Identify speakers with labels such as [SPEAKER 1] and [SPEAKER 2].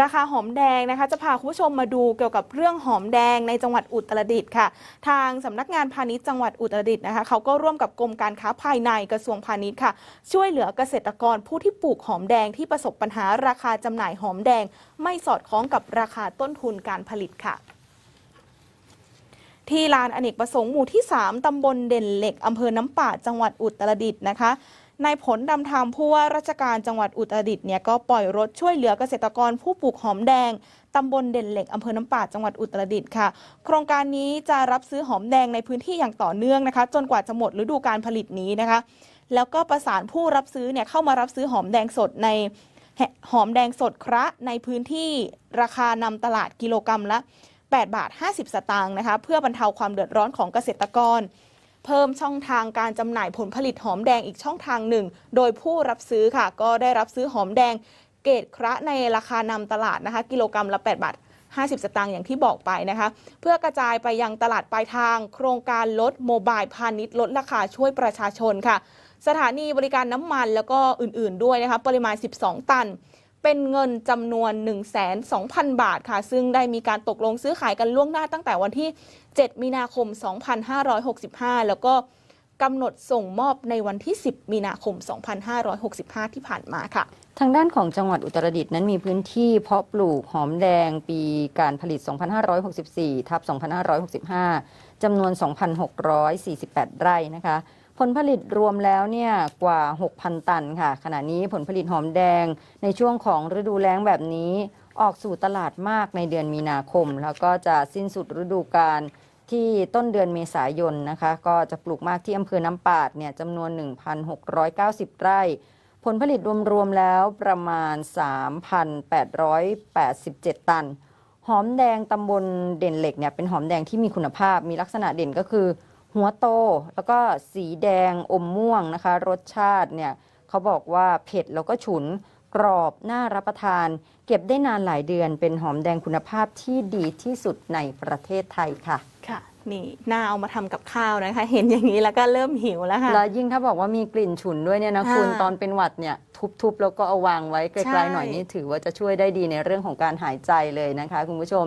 [SPEAKER 1] ราคาหอมแดงนะคะ จะพาคุณผู้ชมมาดูเกี่ยวกับเรื่องหอมแดงในจังหวัดอุตรดิตถ์ค่ะ ทางสำนักงานพาณิชย์จังหวัดอุตรดิตถ์นะคะเขาก็ร่วมกับกรมการค้าภายในกระทรวงพาณิชย์ค่ะ ช่วยเหลือเกษตรกรผู้ที่ปลูกหอมแดงที่ประสบปัญหาราคาจำหน่ายหอมแดง ไม่สอดคล้องกับราคาต้นทุนการผลิตค่ะที่ลานอเนกประสงค์หมู่ที่ 3 ตำบลเด่นเหล็ก อำเภอน้ำป่า จังหวัดอุตรดิตถ์นะคะ นายผลดำธรรมผู้ว่าราชการจังหวัดอุตรดิตถ์เนี่ยก็ปล่อยรถช่วยเหลือเกษตรกรผู้ปลูกหอมแดงตำบลเด่นเหล็กอำเภอน้ำป่าจังหวัดอุตรดิตถ์ค่ะ โครงการนี้จะรับซื้อหอมแดงในพื้นที่อย่างต่อเนื่องนะคะ จนกว่าจะหมดฤดูการผลิตนี้นะคะ แล้วก็ประสานผู้รับซื้อเนี่ยเข้ามารับซื้อหอมแดงสดในหอมแดงสดคระในพื้นที่ราคานำตลาดกิโลกรรัมละ 8 บาท 50 สตางค์นะคะ เพื่อบรรเทาความเดือดร้อนของเกษตรกร เพิ่มช่องทางการจำหน่ายผลผลิตหอมแดงอีกช่องทางหนึ่ง โดยผู้รับซื้อค่ะ ก็ได้รับซื้อหอมแดงเกรดคระในราคานำตลาดนะคะ กิโลกรรัมละ 8 บาท 50 สตางค์อย่างที่บอกไปนะคะ เพื่อกระจายไปยังตลาดปลายทาง โครงการลดโมบายพาณิชย์ลดราคาช่วยประชาชนค่ะ สถานีบริการน้ำมันแล้วก็อื่นๆด้วยนะคะ ปริมาณ 12 ตัน เป็นเงินจำนวน 1 2 0 0 0 บาทค่ะ ซึ่งได้มีการตกลงซื้อขายกันล่วงหน้าตั้งแต่วันที่ 7 มีนาคม 2565 แล้วก็กำหนดส่งมอบในวันที่ 10 มีนาคม 2565 ที่ผ่านมาค่ะ
[SPEAKER 2] ทางด้านของจังหวัดอุตรดิตถ์นั้นมีพื้นที่เพาะปลูกหอมแดงปีการผลิต 2564 ทับ 2565 จำนวน 2,648 ไร่นะคะ ผลผลิตรวมแล้วเนี่ยกว่า 6,000 ตันค่ะ ขณะนี้ผลผลิตหอมแดงในช่วงของฤดูแล้งแบบนี้ ออกสู่ตลาดมากในเดือนมีนาคม แล้วก็จะสิ้นสุดฤดูกาลที่ต้นเดือนเมษายนนะคะ ก็จะปลูกมากที่อำเภอน้ำปาดเนี่ยจำนวน 1,690 ไร่ ผลผลิตรวมๆแล้วประมาณ 3,887 ตัน หอมแดงตำบลเด่นเหล็กเนี่ยเป็นหอมแดงที่มีคุณภาพมีลักษณะเด่นก็คือ หัวโต แล้วก็สีแดงอมม่วงนะคะ รสชาติเนี่ยเขาบอกว่าเผ็ดแล้วก็ฉุนกรอบน่ารับประทาน เก็บได้นานหลายเดือน เป็นหอมแดงคุณภาพที่ดีที่สุดในประเทศไทยค่ะ
[SPEAKER 1] ค่ะนี่น่าเอามาทำกับข้าวนะคะ เห็นอย่างนี้แล้วก็เริ่มหิวแล้วค่ะ
[SPEAKER 2] แล้วยิ่งถ้าบอกว่ามีกลิ่นฉุนด้วยเนี่ยนะ
[SPEAKER 1] ค่ะ
[SPEAKER 2] คุณตอนเป็นหวัดเนี่ยทุบๆ แล้วก็เอาวางไว้ไก
[SPEAKER 1] ใช่
[SPEAKER 2] ลๆหน่อยนี่ถือว่าจะช่วยได้ดีในเรื่องของการหายใจเลยนะคะ คุณผู้ชม